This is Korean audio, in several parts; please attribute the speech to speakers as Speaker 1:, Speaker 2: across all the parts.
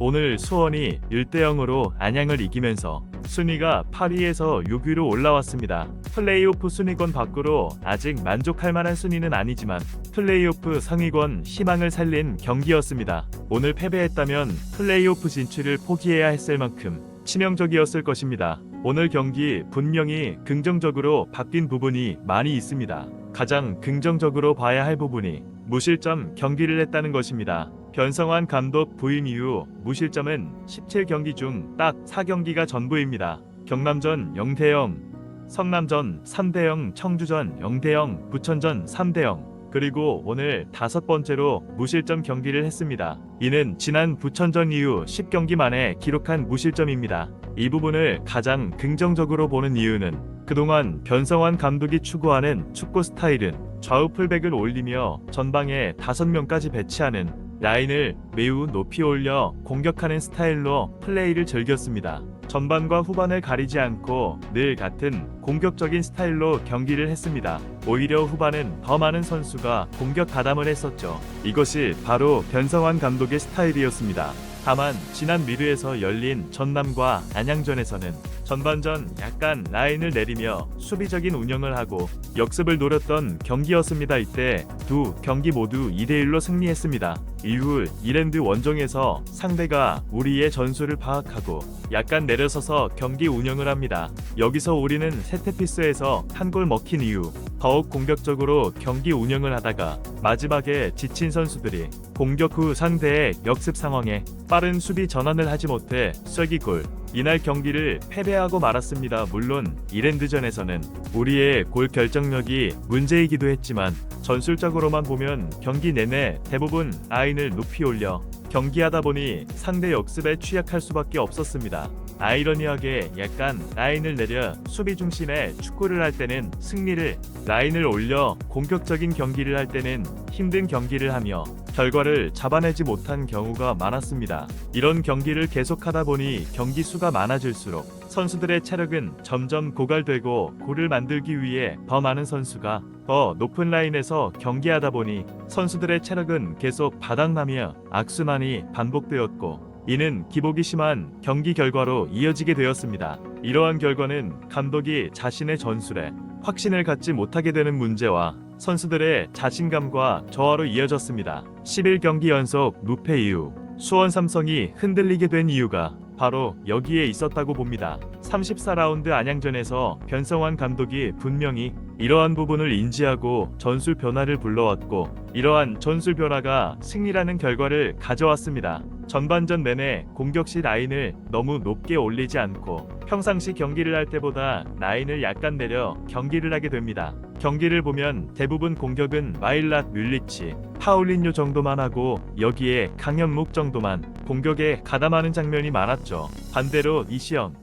Speaker 1: 오늘 수원이 1대0으로 안양을 이기면서 순위가 8위에서 6위로 올라왔습니다. 플레이오프 순위권 밖으로 아직 만족할 만한 순위는 아니지만 플레이오프 상위권 희망을 살린 경기였습니다. 오늘 패배했다면 플레이오프 진출을 포기해야 했을 만큼 치명적이었을 것입니다. 오늘 경기 분명히 긍정적으로 바뀐 부분이 많이 있습니다. 가장 긍정적으로 봐야 할 부분이 무실점 경기를 했다는 것입니다. 변성환 감독 부임 이후 무실점은 17경기 중 딱 4경기가 전부입니다. 경남전 0대0, 성남전 3대0, 청주전 0대0, 부천전 3대0, 그리고 오늘 다섯 번째로 무실점 경기를 했습니다. 이는 지난 부천전 이후 10경기 만에 기록한 무실점입니다. 이 부분을 가장 긍정적으로 보는 이유는 그동안 변성환 감독이 추구하는 축구 스타일은 좌우 풀백을 올리며 전방에 5명까지 배치하는 라인을 매우 높이 올려 공격하는 스타일로 플레이를 즐겼습니다. 전반과 후반을 가리지 않고 늘 같은 공격적인 스타일로 경기를 했습니다. 오히려 후반은 더 많은 선수가 공격 가담을 했었죠. 이것이 바로 변성환 감독의 스타일이었습니다. 다만 지난 미르에서 열린 전남과 안양전에서는 전반전 약간 라인을 내리며 수비적인 운영을 하고 역습을 노렸던 경기였습니다. 이때 두 경기 모두 2대1로 승리했습니다. 이후 이랜드 원정에서 상대가 우리의 전술을 파악하고 약간 내려서서 경기 운영을 합니다. 여기서 우리는 세테피스에서 한 골 먹힌 이후 더욱 공격적으로 경기 운영을 하다가 마지막에 지친 선수들이 공격 후 상대의 역습 상황에 빠른 수비 전환을 하지 못해 쐐기골 이날 경기를 패배하고 말았습니다. 물론 이랜드전에서는 우리의 골 결정력이 문제이기도 했지만 전술적으로만 보면 경기 내내 대부분 라인을 높이 올려 경기하다 보니 상대 역습에 취약할 수밖에 없었습니다. 아이러니하게 약간 라인을 내려 수비 중심의 축구를 할 때는 승리를 라인을 올려 공격적인 경기를 할 때는 힘든 경기를 하며 결과를 잡아내지 못한 경우가 많았습니다. 이런 경기를 계속하다 보니 경기 수가 많아질수록 선수들의 체력은 점점 고갈되고 골을 만들기 위해 더 많은 선수가 더 높은 라인에서 경기하다 보니 선수들의 체력은 계속 바닥나며 악순환이 반복되었고 이는 기복이 심한 경기 결과로 이어지게 되었습니다. 이러한 결과는 감독이 자신의 전술에 확신을 갖지 못하게 되는 문제와 선수들의 자신감과 저하로 이어졌습니다. 11경기 연속 무패 이후 수원 삼성이 흔들리게 된 이유가 바로 여기에 있었다고 봅니다. 34라운드 안양전에서 변성환 감독이 분명히 이러한 부분을 인지하고 전술 변화를 불러왔고 이러한 전술 변화가 승리라는 결과를 가져왔습니다. 전반전 내내 공격시 라인을 너무 높게 올리지 않고 평상시 경기를 할 때보다 라인을 약간 내려 경기를 하게 됩니다. 경기를 보면 대부분 공격은 마일랏 뮬리치, 파울린요 정도만 하고 여기에 강현묵 정도만 공격에 가담하는 장면이 많았죠. 반대로 이시영,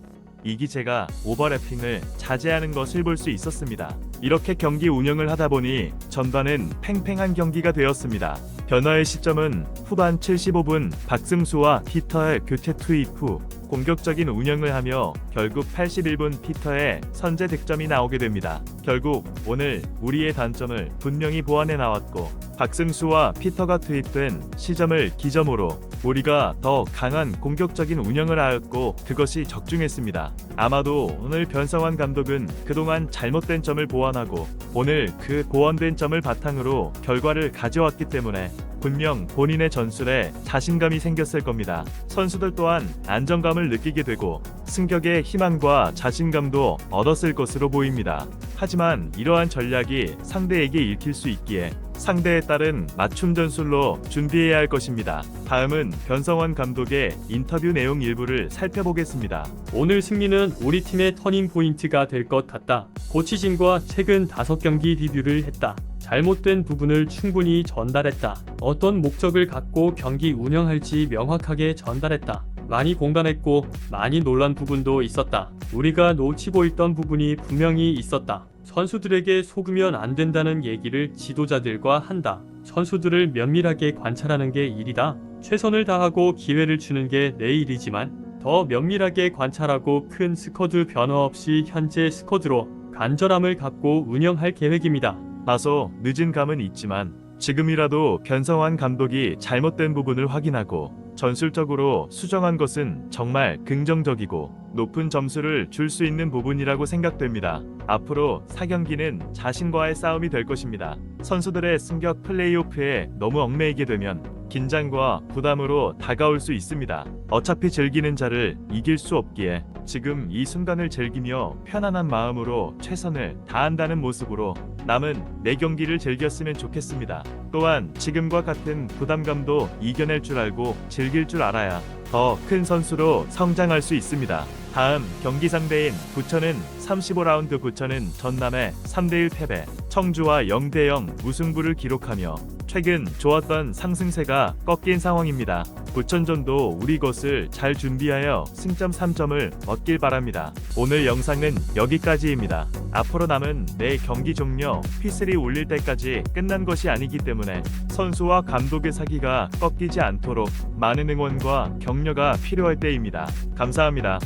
Speaker 1: 이기재가 오버래핑을 자제하는 것을 볼 수 있었습니다. 이렇게 경기 운영을 하다 보니 전반은 팽팽한 경기가 되었습니다. 변화의 시점은 후반 75분 박승수와 피터의 교체 투입 후 공격적인 운영을 하며 결국 81분 피터의 선제 득점이 나오게 됩니다. 결국 오늘 우리의 단점을 분명히 보완해 나왔고 박승수와 피터가 투입된 시점을 기점으로 우리가 더 강한 공격적인 운영을 하였고 그것이 적중했습니다. 아마도 오늘 변성환 감독은 그동안 잘못된 점을 보완하고 오늘 그 보완된 점을 바탕으로 결과를 가져왔기 때문에 분명 본인의 전술에 자신감이 생겼을 겁니다. 선수들 또한 안정감을 느끼게 되고 승격의 희망과 자신감도 얻었을 것으로 보입니다. 하지만 이러한 전략이 상대에게 읽힐 수 있기에 상대에 따른 맞춤 전술로 준비해야 할 것입니다. 다음은 변성환 감독의 인터뷰 내용 일부를 살펴보겠습니다.
Speaker 2: 오늘 승리는 우리 팀의 터닝 포인트가 될 것 같다. 고치진과 최근 5경기 리뷰를 했다. 잘못된 부분을 충분히 전달했다. 어떤 목적을 갖고 경기 운영할지 명확하게 전달했다. 많이 공단했고 많이 놀란 부분도 있었다. 우리가 놓치고 있던 부분이 분명히 있었다. 선수들에게 속으면 안 된다는 얘기를 지도자들과 한다. 선수들을 면밀하게 관찰하는 게 일이다. 최선을 다하고 기회를 주는 게 내 일이지만 더 면밀하게 관찰하고 큰 스쿼드 변화 없이 현재 스쿼드로 간절함을 갖고 운영할 계획입니다.
Speaker 1: 다소 늦은 감은 있지만 지금이라도 변성환 감독이 잘못된 부분을 확인하고 전술적으로 수정한 것은 정말 긍정적이고 높은 점수를 줄 수 있는 부분이라고 생각됩니다. 앞으로 4경기는 자신과의 싸움이 될 것입니다. 선수들의 승격 플레이오프에 너무 얽매이게 되면 긴장과 부담으로 다가올 수 있습니다. 어차피 즐기는 자를 이길 수 없기에 지금 이 순간을 즐기며 편안한 마음으로 최선을 다한다는 모습으로 남은 4경기를 즐겼으면 좋겠습니다. 또한 지금과 같은 부담감도 이겨낼 줄 알고 즐길 줄 알아야 더 큰 선수로 성장할 수 있습니다. 다음 경기 상대인 부천은 35라운드 부천은 전남의 3대1 패배, 청주와 0대0 무승부를 기록하며 최근 좋았던 상승세가 꺾인 상황입니다. 부천전도 우리 것을 잘 준비하여 승점 3점을 얻길 바랍니다. 오늘 영상은 여기까지입니다. 앞으로 남은 내 경기 종료 P3 올릴 때까지 끝난 것이 아니기 때문에 선수와 감독의 사기가 꺾이지 않도록 많은 응원과 격려가 필요할 때입니다. 감사합니다.